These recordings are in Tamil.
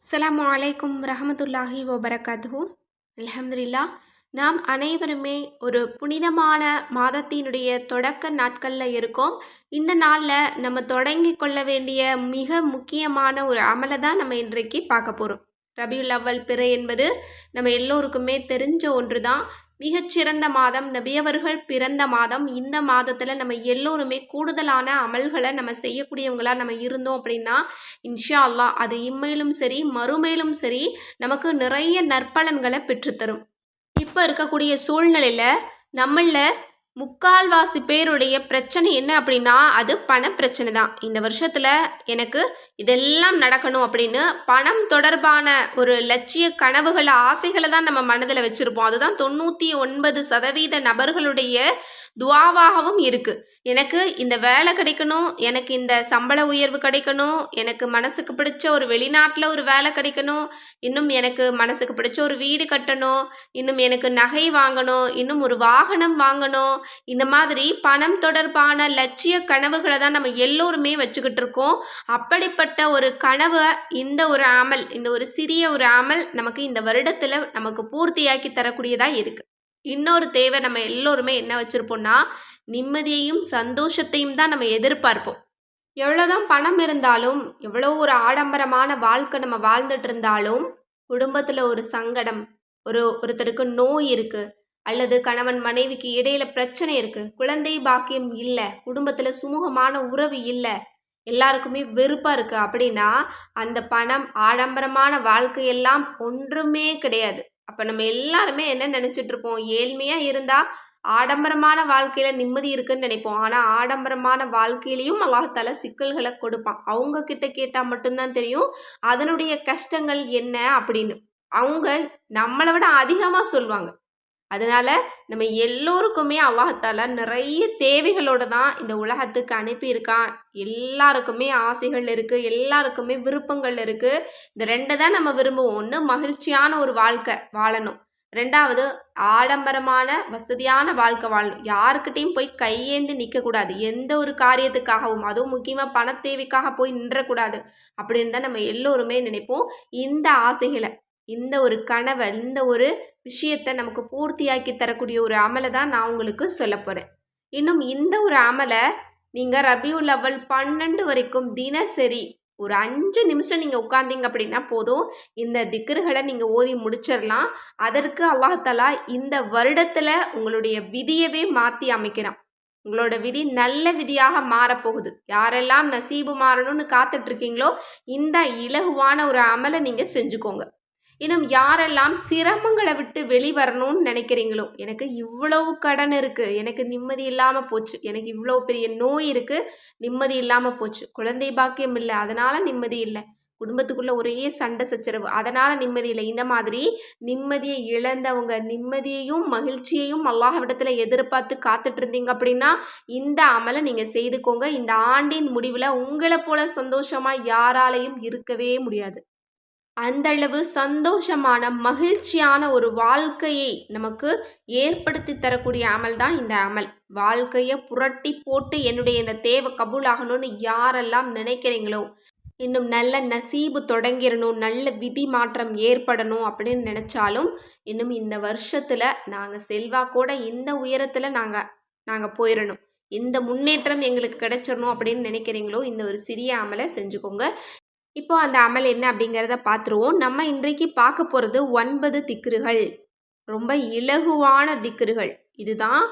அஸ்லாம் அலைக்கும் ரஹமத்துல்லாஹி வபரகாத்து அலமதுல்லா நாம் அனைவருமே ஒரு புனிதமான மாதத்தினுடைய தொடக்க நாட்களில் இருக்கோம். இந்த நாளில் நம்ம தொடங்கி கொள்ள வேண்டிய மிக முக்கியமான ஒரு அமலை தான் நம்ம இன்றைக்கு பார்க்க போகிறோம் ரபியுல் அவ்வல் பிறை என்பது நம்ம எல்லோருக்குமே தெரிஞ்ச ஒன்று தான் மிகச்சிறந்த மாதம் நபியவர்கள் பிறந்த மாதம். இந்த மாதத்தில் நம்ம எல்லோருமே கூடுதலான அமல்களை நம்ம செய்யக்கூடியவங்களா நம்ம இருந்தோம் அப்படின்னா இன்ஷா அல்லாஹ் அது இம்மையிலும் சரி மறுமையிலும் சரி நமக்கு நிறைய நற்பலன்களை பெற்றுத்தரும். இப்போ இருக்கக்கூடிய சூழ்நிலையில் நம்மளில் முக்கால்வாசி பேருடைய பிரச்சனை என்ன அப்படின்னா அது பண பிரச்சனை தான். இந்த வருஷத்தில் எனக்கு இதெல்லாம் நடக்கணும் அப்படின்னு பணம் தொடர்பான ஒரு லட்சிய கனவுகளை ஆசைகளை தான் நம்ம மனதில் வச்சுருப்போம். அதுதான் தொண்ணூற்றி ஒன்பது சதவீத நபர்களுடைய துவாவாகவும் இருக்குது எனக்கு இந்த வேலை கிடைக்கணும் எனக்கு இந்த சம்பள உயர்வு கிடைக்கணும் எனக்கு மனசுக்கு பிடிச்ச ஒரு வெளிநாட்டில் ஒரு வேலை கிடைக்கணும் இன்னும் எனக்கு மனசுக்கு பிடிச்ச ஒரு வீடு கட்டணும் இன்னும் எனக்கு நகை வாங்கணும் இன்னும் ஒரு வாகனம் வாங்கணும். இந்த மாதிரி பணம் தொடர்பான லட்சிய கனவுகளை தான் நம்ம எல்லோருமே வச்சுக்கிட்டு இருக்கோம். அப்படிப்பட்ட ஒரு கனவை இந்த ஒரு அமல் இந்த ஒரு சிறிய ஒரு அமல் நமக்கு இந்த வருடத்தில் நமக்கு பூர்த்தியாக்கி தரக்கூடியதாக இருக்குது இன்னொரு தேவை நம்ம எல்லோருமே என்ன வச்சுருப்போம்னா நிம்மதியையும் சந்தோஷத்தையும் தான் நம்ம எதிர்பார்ப்போம். எவ்வளோதான் பணம் இருந்தாலும் எவ்வளோ ஒரு ஆடம்பரமான வாழ்க்கை நம்ம வாழ்ந்துட்டு இருந்தாலும் குடும்பத்தில் ஒரு சங்கடம் ஒரு ஒருத்தருக்கு நோய் இருக்குது அல்லது கணவன் மனைவிக்கு இடையில பிரச்சனை இருக்குது குழந்தை பாக்கியம் இல்லை குடும்பத்தில் சுமூகமான உறவு இல்லை எல்லாருக்குமே வெறுப்பாக இருக்குது அப்படின்னா அந்த பணம் ஆடம்பரமான வாழ்க்கையெல்லாம் ஒன்றுமே கிடையாது. அப்போ நம்ம எல்லாருமே என்ன நினச்சிட்டு இருப்போம் ஏழ்மையாக இருந்தால் ஆடம்பரமான வாழ்க்கையில் நிம்மதி இருக்குன்னு நினைப்போம். ஆனால் ஆடம்பரமான வாழ்க்கையிலையும் அல்லாஹால சிக்கல்களை கொடுப்பான். அவங்க கிட்ட கேட்டால் மட்டும்தான் தெரியும் அதனுடைய கஷ்டங்கள் என்ன அப்படின்னு. அவங்க நம்மளை விட அதிகமாக சொல்லுவாங்க. அதனால் நம்ம எல்லோருக்குமே அல்லாஹால நிறைய தேவைகளோடு தான் இந்த உலகத்துக்கு அனுப்பியிருக்கான். எல்லாருக்குமே ஆசைகள் இருக்குது எல்லாருக்குமே விருப்பங்கள் இருக்குது இந்த ரெண்டை தான் நம்ம விரும்புவோம். ஒன்று மகிழ்ச்சியான ஒரு வாழ்க்கை வாழணும். ரெண்டாவது ஆடம்பரமான வசதியான வாழ்க்கை வாழணும். யாருக்கிட்டையும் போய் கையேந்தி நிற்கக்கூடாது எந்த ஒரு காரியத்துக்காகவும் அதுவும் முக்கியமாக பண தேவைக்காக போய் நின்றக்கூடாது. அப்படின்னு தான் நம்ம எல்லோருமே நினைப்போம். இந்த ஆசைகளை இந்த ஒரு கனவை இந்த ஒரு விஷயத்தை நமக்கு பூர்த்தியாக்கி தரக்கூடிய ஒரு அமலை தான் நான் உங்களுக்கு சொல்ல போகிறேன் இன்னும் இந்த ஒரு அமலை நீங்கள் ரபியுல் லெவல் பன்னெண்டு வரைக்கும் தினசரி ஒரு அஞ்சு நிமிஷம் நீங்கள் உட்காந்தீங்க அப்படின்னா போதும். இந்த திக்கர்களை நீங்கள் ஓதி முடிச்சிடலாம் அதற்கு அல்லாஹாலா இந்த வருடத்தில் உங்களுடைய விதியவே மாற்றி அமைக்கிறான். உங்களோட விதி நல்ல விதியாக மாறப்போகுது. யாரெல்லாம் நசீபு மாறணும்னு காத்துட்ருக்கீங்களோ இந்த இலகுவான ஒரு அமலை நீங்கள் செஞ்சுக்கோங்க. இன்னும் யாரெல்லாம் சிரமங்களை விட்டு வெளிவரணும்னு நினைக்கிறீங்களோ எனக்கு இவ்வளவு கடன் இருக்குது எனக்கு நிம்மதி இல்லாமல் போச்சு எனக்கு இவ்வளோ பெரிய நோய் இருக்குது நிம்மதி இல்லாமல் போச்சு. குழந்தை பாக்கியம் இல்லை அதனால் நிம்மதி இல்லை. குடும்பத்துக்குள்ளே ஒரே சண்டை சச்சரவு அதனால் நிம்மதி இல்லை. இந்த மாதிரி நிம்மதியை இழந்தவங்க நிம்மதியையும் மகிழ்ச்சியையும் அல்லாஹவிடத்தில் எதிர்பார்த்து காத்துட்டு இருந்தீங்க அப்படின்னா இந்த அமலை நீங்கள் செய்துக்கோங்க. இந்த ஆண்டின் முடிவில் உங்களை போல சந்தோஷமாக யாராலையும் இருக்கவே முடியாது. அந்தளவு சந்தோஷமான மகிழ்ச்சியான ஒரு வாழ்க்கையை நமக்கு ஏற்படுத்தி தரக்கூடிய அமல் தான் இந்த அமல். வாழ்க்கையை புரட்டி போட்டு என்னுடைய இந்த தேவை கபூலாகணும்னு யாரெல்லாம் நினைக்கிறீங்களோ இன்னும் நல்ல நசீபு தொடங்கிடணும் நல்ல விதி மாற்றம் ஏற்படணும் அப்படின்னு நினச்சாலும் இன்னும் இந்த வருஷத்தில் நாங்கள் செல்வாக்கோட இந்த உயரத்தில் நாங்கள் நாங்கள் போயிடணும் இந்த முன்னேற்றம் எங்களுக்கு கிடைச்சிடணும் அப்படின்னு நினைக்கிறீங்களோ இந்த ஒரு சிறிய அமலை செஞ்சுக்கோங்க. இப்போ அந்த அமல் என்ன அப்படிங்கிறத பார்த்துருவோம். நம்ம இன்றைக்கு பார்க்க போகிறது ஒன்பது திக்ருகள். ரொம்ப இலகுவான திக்ருகள். இதுதான்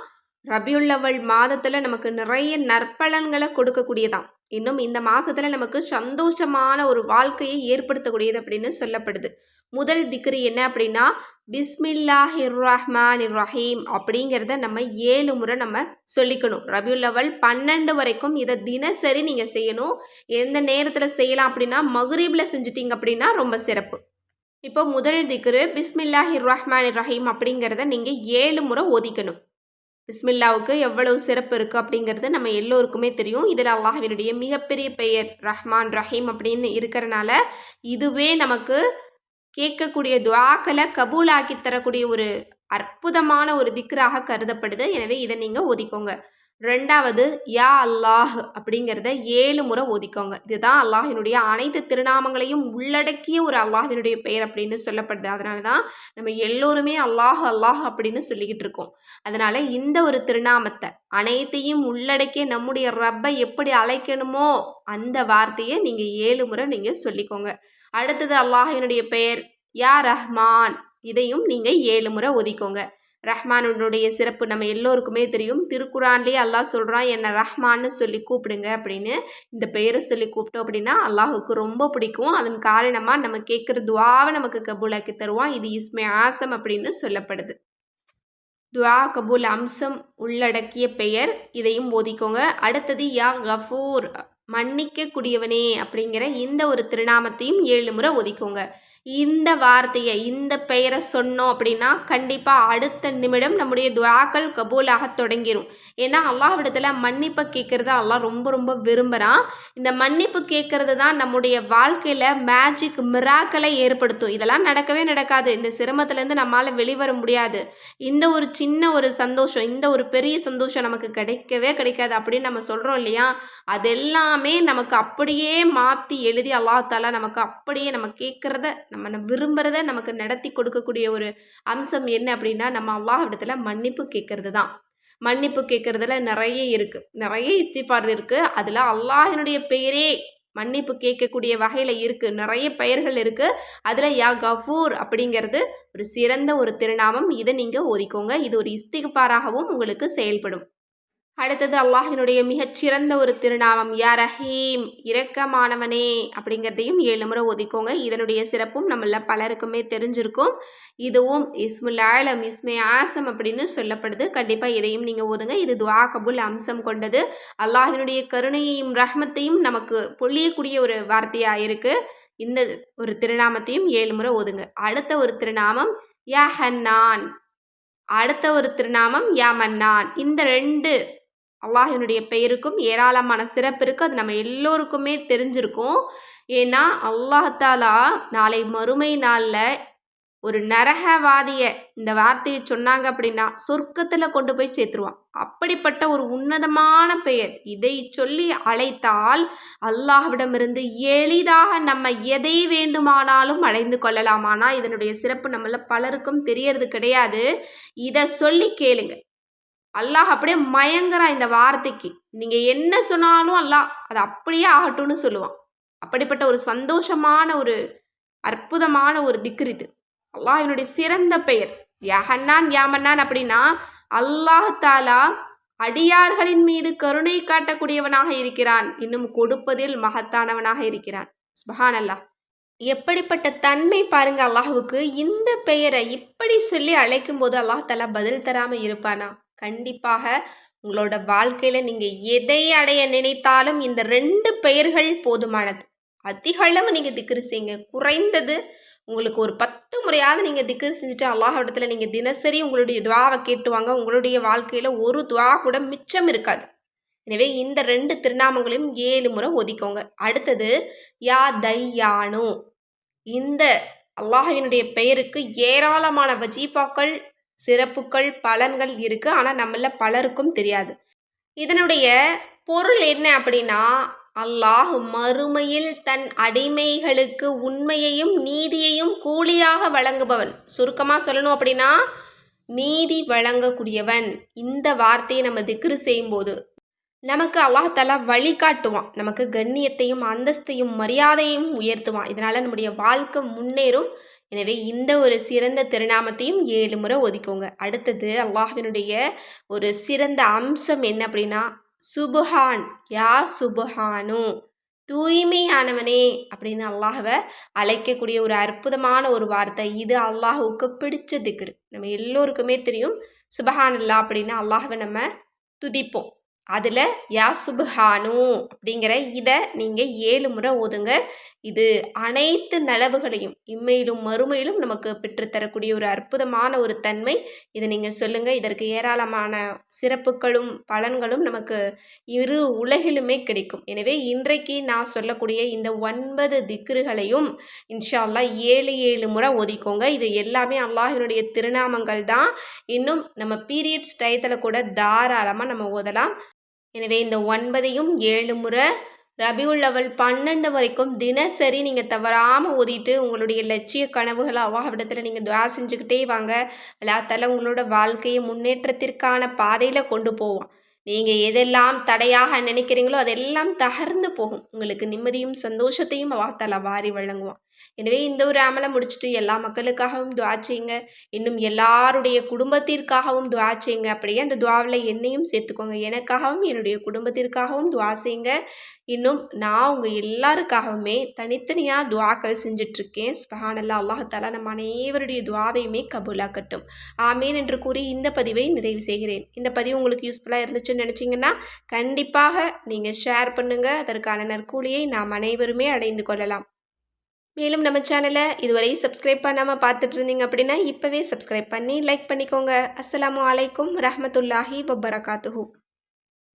ரபியுள்ளவள் மாதத்தில் நமக்கு நிறைய நற்பலன்களை கொடுக்கக்கூடியதான் இன்னும் இந்த மாதத்தில் நமக்கு சந்தோஷமான ஒரு வாழ்க்கையை ஏற்படுத்தக்கூடியது அப்படின்னு சொல்லப்படுது. முதல் திக்ரி என்ன அப்படின்னா பிஸ்மில்லாஹி ரஹ்மான் ரஹீம் அப்படிங்கிறத நம்ம ஏழு முறை நம்ம சொல்லிக்கணும். ரபியுல் லெவல் பன்னெண்டு வரைக்கும் இதை தினசரி நீங்கள் செய்யணும். எந்த நேரத்தில் செய்யலாம் அப்படின்னா மகுரீபில் செஞ்சிட்டிங்க அப்படின்னா ரொம்ப சிறப்பு. இப்போ முதல் திக்ரு பிஸ்மில்லாஹி ரஹ்மான் ரஹீம் அப்படிங்கிறத நீங்கள் ஏழு முறை ஒதிக்கணும் பிஸ்மில்லாவுக்கு எவ்வளவு சிறப்பு இருக்குது அப்படிங்கிறது நம்ம எல்லோருக்குமே தெரியும். இதில் அல்லாஹினுடைய மிகப்பெரிய பெயர் ரஹ்மான் ரஹீம் அப்படின்னு இருக்கிறனால இதுவே நமக்கு கேட்கக்கூடிய துவாக்களை கபூலாக்கி தரக்கூடிய ஒரு அற்புதமான ஒரு திக்ராக கருதப்படுது. எனவே இதை நீங்கள் ஒதுக்கோங்க ரெண்டாவது யா அல்லாஹ் அப்படிங்கிறத ஏழு முறை ஓதிக்கோங்க. இதுதான் அல்லாஹினுடைய அனைத்து திருநாமங்களையும் உள்ளடக்கிய ஒரு அல்லாஹினுடைய பெயர் அப்படின்னு சொல்லப்படுது. அதனால தான் நம்ம எல்லோருமே அல்லாஹ் அல்லாஹ் அப்படின்னு சொல்லிக்கிட்டு இருக்கோம். அதனால் இந்த ஒரு திருநாமத்தை அனைத்தையும் உள்ளடக்கிய நம்முடைய ரப்பை எப்படி அழைக்கணுமோ அந்த வார்த்தையை நீங்கள் ஏழு முறை நீங்கள் சொல்லிக்கோங்க. அடுத்தது அல்லாஹினுடைய பெயர் யா ரஹ்மான். இதையும் நீங்கள் ஏழு முறை ஒதிக்கோங்க ரஹ்மானுடைய சிறப்பு நம்ம எல்லோருக்குமே தெரியும். திருக்குறான்லேயே அல்லாஹ் சொல்கிறான் என்னை ரஹ்மான்னு சொல்லி கூப்பிடுங்க அப்படின்னு. இந்த பெயரை சொல்லி கூப்பிட்டோம் அப்படின்னா அல்லாஹுக்கு ரொம்ப பிடிக்கும். அதன் காரணமாக நம்ம கேட்குற துவாவை நமக்கு கபூலாக்கி தருவான். இது இஸ்மே ஆசம் அப்படின்னு சொல்லப்படுது. துவா கபூல் அம்சம் உள்ளடக்கிய பெயர். இதையும் போதிக்கோங்க அடுத்தது யா கஃபூர் மன்னிக்கக்கூடியவனே அப்படிங்கிற இந்த ஒரு திருநாமத்தையும் ஏழு முறை ஒதிக்கோங்க இந்த வார்த்தையை இந்த பெயரை சொன்னோம் அப்படின்னா கண்டிப்பாக அடுத்த நிமிடம் நம்முடைய துவாக்கள் கபூலாக தொடங்கிடும் ஏன்னா அல்லாஹ்விடத்தில் மன்னிப்பை கேட்குறத அல்லாஹ் ரொம்ப ரொம்ப விரும்புகிறான் இந்த மன்னிப்பு கேட்குறது தான் நம்முடைய வாழ்க்கையில் மேஜிக் மிராக்களை ஏற்படுத்தும். இதெல்லாம் நடக்கவே நடக்காது. இந்த சிரமத்துலேருந்து நம்மளால் வெளிவர முடியாது. இந்த ஒரு சின்ன ஒரு சந்தோஷம் இந்த ஒரு பெரிய சந்தோஷம் நமக்கு கிடைக்கவே கிடைக்காது அப்படின்னு நம்ம சொல்கிறோம் இல்லையா? அதெல்லாமே நமக்கு அப்படியே மாற்றி எழுதி அல்லாஹாலா நமக்கு அப்படியே நம்ம கேட்குறத நம்ம விரும்புகிறத நமக்கு நடத்தி கொடுக்கக்கூடிய ஒரு அம்சம் என்ன அப்படின்னா நம்ம அல்லாஹ் இடத்துல மன்னிப்பு கேட்கறது தான். மன்னிப்பு கேட்குறதுல நிறைய இருக்குது நிறைய இஸ்திஃபார் இருக்குது அதில் அல்லாஹினுடைய பெயரே மன்னிப்பு கேட்கக்கூடிய வகையில் இருக்குது நிறைய பெயர்கள் இருக்குது அதில் யா கஃபூர் அப்படிங்கிறது ஒரு சிறந்த ஒரு திருநாமம். இதை நீங்கள் ஒதுக்கோங்க இது ஒரு இஸ்திஃபாராகவும் உங்களுக்கு செயல்படும். அடுத்தது அல்லாஹினுடைய மிகச்சிறந்த ஒரு திருநாமம் யா ரஹீம் இரக்கமானவனே அப்படிங்கிறதையும் ஏழு முறை ஒதுக்கோங்க. இதனுடைய சிறப்பும் நம்மள பலருக்குமே தெரிஞ்சிருக்கும். இதுவும் இஸ்முல் ஆலம் இஸ்மே ஆசம் அப்படின்னு சொல்லப்படுது. கண்டிப்பாக இதையும் நீங்கள் ஓதுங்க இது துவா கபுல் அம்சம் கொண்டது. அல்லாஹினுடைய கருணையையும் ரஹ்மத்தையும் நமக்கு பொழியக்கூடிய ஒரு வார்த்தையாக இருக்குது இந்த ஒரு திருநாமத்தையும் ஏழு முறை ஓதுங்க அடுத்த ஒரு திருநாமம் யா ஹன்னான் அடுத்த ஒரு திருநாமம் யா மன்னான் இந்த ரெண்டு அல்லாஹினுடைய பெயருக்கும் ஏராளமான சிறப்பு இருக்குது அது நம்ம எல்லோருக்குமே தெரிஞ்சிருக்கும். ஏன்னா அல்லாஹாலா நாளை மறுமை நாளில் ஒரு நரகவாதிய இந்த வார்த்தையை சொன்னாங்க அப்படின்னா சொர்க்கத்தில் கொண்டு போய் சேர்த்துருவான். அப்படிப்பட்ட ஒரு உன்னதமான பெயர். இதை சொல்லி அழைத்தால் அல்லாஹ்விடமிருந்து எளிதாக நம்ம எதை வேண்டுமானாலும் அடைந்து கொள்ளலாம். ஆனால் இதனுடைய சிறப்பு நம்மள பலருக்கும் தெரியறது கிடையாது. இதை சொல்லி கேளுங்க. அல்லாஹ் அப்படியே மயங்குறான் இந்த வார்த்தைக்கு. நீங்கள் என்ன சொன்னாலும் அல்லாஹ் அது அப்படியே ஆகட்டும்னு சொல்லுவான். அப்படிப்பட்ட ஒரு சந்தோஷமான ஒரு அற்புதமான ஒரு திக்ரு இது. அல்லாஹ் என்னுடைய சிறந்த பெயர். யஹன்னான் யாமன்னான் அப்படின்னா அல்லாஹ் தாலா அடியார்களின் மீது கருணை காட்டக்கூடியவனாக இருக்கிறான். இன்னும் கொடுப்பதில் மகத்தானவனாக இருக்கிறான். சுபஹான் அல்லாஹ் எப்படிப்பட்ட தன்மை பாருங்க அல்லாஹுக்கு இந்த பெயரை இப்படி சொல்லி அழைக்கும் போது அல்லாஹ் தாலா பதில் தராமல் இருப்பானா? கண்டிப்பாக உங்களோட வாழ்க்கையில் நீங்கள் எதை அடைய நினைத்தாலும் இந்த ரெண்டு பெயர்கள் போதுமானது. அதிக அளவு நீங்கள் திக்ரு செய்யுங்க குறைந்தது உங்களுக்கு ஒரு பத்து முறையாவது நீங்கள் திக்ரு செஞ்சுட்டு அல்லாஹ் இடத்துல நீங்கள் தினசரி உங்களுடைய துவாவை கேட்டுவாங்க உங்களுடைய வாழ்க்கையில் ஒரு துவா கூட மிச்சம் இருக்காது. எனவே இந்த ரெண்டு திருநாமங்களையும் ஏழு முறை ஒதிக்கோங்க. அடுத்தது யா தையானு. இந்த அல்லாஹினுடைய பெயருக்கு ஏராளமான வஜீஃபாக்கள் சிறப்புகள் பலன்கள் இருக்குது ஆனால் நம்மள பலருக்கும் தெரியாது. இதனுடைய பொருள் என்ன அப்படின்னா அல்லாஹ் மறுமையில் தன் அடிமைகளுக்கு உண்மையையும் நீதியையும் கூலியாக வழங்குபவன். சுருக்கமாக சொல்லணும் அப்படின்னா நீதி வழங்கக்கூடியவன். இந்த வார்த்தையை நம்ம திக்ரு செய்யும்போது நமக்கு அல்லாஹாலா வழிகாட்டுவான் நமக்கு கண்ணியத்தையும் அந்தஸ்தையும் மரியாதையும் உயர்த்துவான். இதனால் நம்முடைய வாழ்க்கை முன்னேறும். எனவே இந்த ஒரு சிறந்த திருநாமத்தையும் ஏழு முறை ஒதுக்கோங்க அடுத்தது அல்லாஹினுடைய ஒரு சிறந்த அம்சம் என்ன அப்படின்னா சுபஹான். யா சுபஹானு. தூய்மையானவனே அப்படின்னு அல்லாஹவை அழைக்கக்கூடிய ஒரு அற்புதமான ஒரு வார்த்தை. இது அல்லாஹுக்கு பிடிச்ச திக்ரு. நம்ம எல்லோருக்குமே தெரியும். சுபஹான் இல்லா அப்படின்னு அல்லாஹவை நம்ம துதிப்போம். அதில் யா சுபஹானு அப்படிங்கிற இதை நீங்கள் ஏழு முறை ஓதுங்க. இது அனைத்து நலவுகளையும் இம்மையிலும் மறுமையிலும் நமக்கு பெற்றுத்தரக்கூடிய ஒரு அற்புதமான ஒரு தன்மை. இதை நீங்கள் சொல்லுங்கள் இதற்கு ஏராளமான சிறப்புகளும் பலன்களும் நமக்கு இரு உலகிலுமே கிடைக்கும். எனவே இன்றைக்கு நான் சொல்லக்கூடிய இந்த ஒன்பது திக்ருகளையும் இன்ஷா அல்லாஹ் ஏழு ஏழு முறை ஒதிக்கோங்க இது எல்லாமே அல்லாஹினுடைய திருநாமங்கள் தான் இன்னும் நம்ம பீரியட்ஸ் டயத்தில் கூட தாராளமாக நம்ம ஓதலாம். எனவே இந்த ஒன்பதையும் ஏழு முறை ரபியுல் லெவல் பன்னெண்டு வரைக்கும் தினசரி நீங்கள் தவறாமல் ஓதிட்டு உங்களுடைய லட்சிய கனவுகளை அவாவிடத்தில் நீங்கள் துவா செஞ்சுக்கிட்டே வாங்க. அல்லாத்தால உங்களோட வாழ்க்கையை முன்னேற்றத்திற்கான பாதையில் கொண்டு போவோம் நீங்கள் எதெல்லாம் தடையாக நினைக்கிறீங்களோ அதெல்லாம் தகர்ந்து போகும். உங்களுக்கு நிம்மதியும் சந்தோஷத்தையும் வாத்தால வாரி வழங்குவான். எனவே இந்த ஒரு அமலை முடிச்சுட்டு எல்லா மக்களுக்காகவும் துவா செய்யுங்க. இன்னும் எல்லாருடைய குடும்பத்திற்காகவும் துவா செய்யுங்க. அப்படியே அந்த துவாவில் என்னையும் சேர்த்துக்கோங்க. எனக்காகவும் என்னுடைய குடும்பத்திற்காகவும் துவா செய்யுங்க. இன்னும் நான் உங்கள் எல்லாருக்காகவுமே தனித்தனியாக துவாக்கள் செஞ்சிட்ருக்கேன். சுபஹானல்லா அல்லாஹாலா நம்ம அனைவருடைய துவாவையுமே கபூலாக்கட்டும். ஆமீன் என்று கூறி இந்த பதிவை நிறைவு செய்கிறேன். இந்த பதிவு உங்களுக்கு யூஸ்ஃபுல்லாக நினச்சிங்கன்னா கண்டிப்பாக நீங்கள் ஷேர் பண்ணுங்கள் அதற்கான நற்கூலியை நாம் அனைவருமே அடைந்து கொள்ளலாம். மேலும் நம்ம சேனலை இதுவரை சப்ஸ்கிரைப் பண்ணாமல் பார்த்துட்டு இருந்தீங்க அப்படின்னா இப்போவே சப்ஸ்கிரைப் பண்ணி லைக் பண்ணிக்கோங்க. அஸ்லாம் அலைக்கும் ரஹமத்துல்லாஹி வபரகாத்துஹூ.